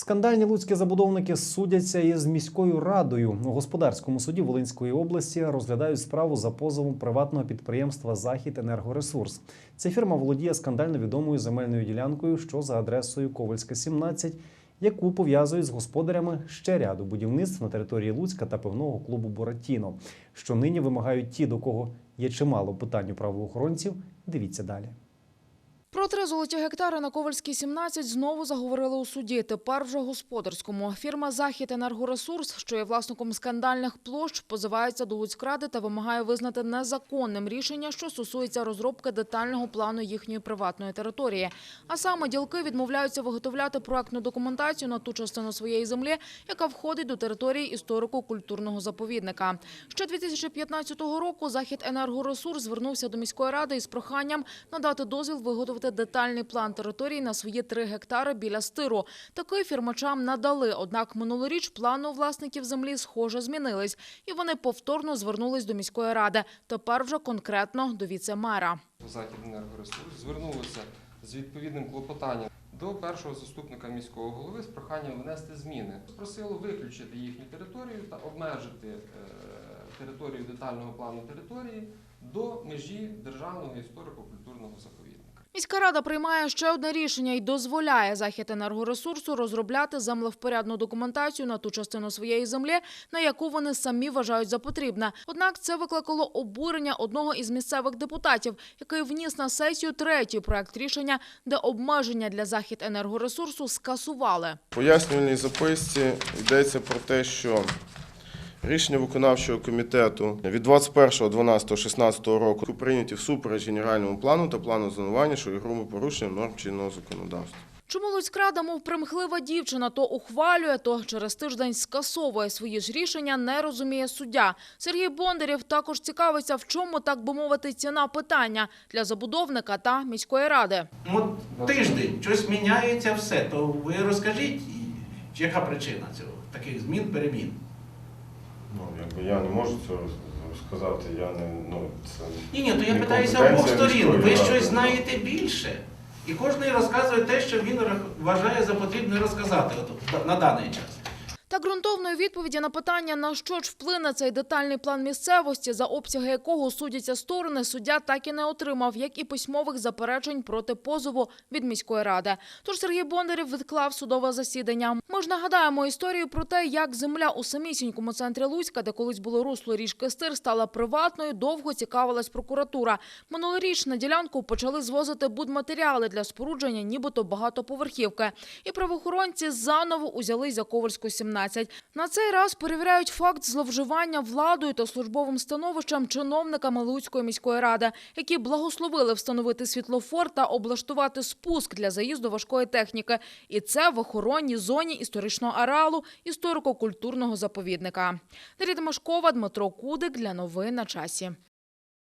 Скандальні луцькі забудовники судяться із міською радою. У господарському суді Волинської області розглядають справу за позовом приватного підприємства Захід Енергоресурс. Ця фірма володіє скандально відомою земельною ділянкою, що за адресою Ковальська 17, яку пов'язують з господарями ще ряду будівництв на території Луцька та певного клубу Буратіно, що нині вимагають ті, до кого є чимало питань у правоохоронців. Дивіться далі. Про три золоті гектари на Ковальській 17 знову заговорили у суді. Тепер вже господарському. Фірма «Захід Енергоресурс», що є власником скандальних площ, позивається до Луцькради та вимагає визнати незаконним рішення, що стосується розробки детального плану їхньої приватної території. А саме ділки відмовляються виготовляти проектну документацію на ту частину своєї землі, яка входить до території історико-культурного заповідника. Ще 2015 року «Захід Енергоресурс» звернувся до міської ради із проханням надати дозвіл виготовити детальний план території на свої три гектари біля стиру. Такий фірмачам надали, однак минулоріч плани у власників землі схоже змінились, і вони повторно звернулись до міської ради. Тепер вже конкретно до віце-мера. Західенергоресурс звернулися з відповідним клопотанням до першого заступника міського голови з проханням внести зміни. Просило виключити їхню територію та обмежити е, територію детального плану території до межі державного історико-культурного заповідника. Міська рада приймає ще одне рішення і дозволяє захід енергоресурсу розробляти землевпорядну документацію на ту частину своєї землі, на яку вони самі вважають за потрібне. Однак це викликало обурення одного із місцевих депутатів, який вніс на сесію третій проект рішення, де обмеження для захід енергоресурсу скасували. Пояснювальній записці йдеться про те, що рішення виконавчого комітету від 21.12.16 року прийняті всупереч генеральному плану та плану зонування, що є грубо порушенням норм чинного законодавства. Чому Луцькрада, мов примхлива дівчина, то ухвалює, то через тиждень скасовує свої ж рішення, не розуміє суддя. Сергій Бондарєв також цікавиться, в чому, так би мовити, ціна питання для забудовника та міської ради. Ну, тиждень щось міняється все. То ви розкажіть, яка причина цього таких змін, перемін? Ну, якби я не можу цього сказати, я не ну це Ні, ні, то я не питаюся обох сторін. Ви щось знаєте більше. І кожен розказує те, що він вважає за потрібне розказати на даний час. Та ґрунтовної відповіді на питання, на що ж вплине цей детальний план місцевості, за обсяги якого судяться сторони, суддя так і не отримав, як і письмових заперечень проти позову від міської ради. Тож Сергій Бондарєв відклав судове засідання. Ми ж нагадаємо історію про те, як земля у самісінькому центрі Луцька, де колись було русло річки Стир, стала приватною, довго цікавилась прокуратура. Минулоріч на ділянку почали звозити будматеріали для спорудження нібито багатоповерхівки. І правоохоронці заново узялись за Ковальську 17. На цей раз перевіряють факт зловживання владою та службовим становищем чиновниками Луцької міської ради, які благословили встановити світлофор та облаштувати спуск для заїзду важкої техніки. І це в охоронній зоні історичного ареалу історико-культурного заповідника. Дар'я Тимошкова, Дмитро Кудик для новин на часі.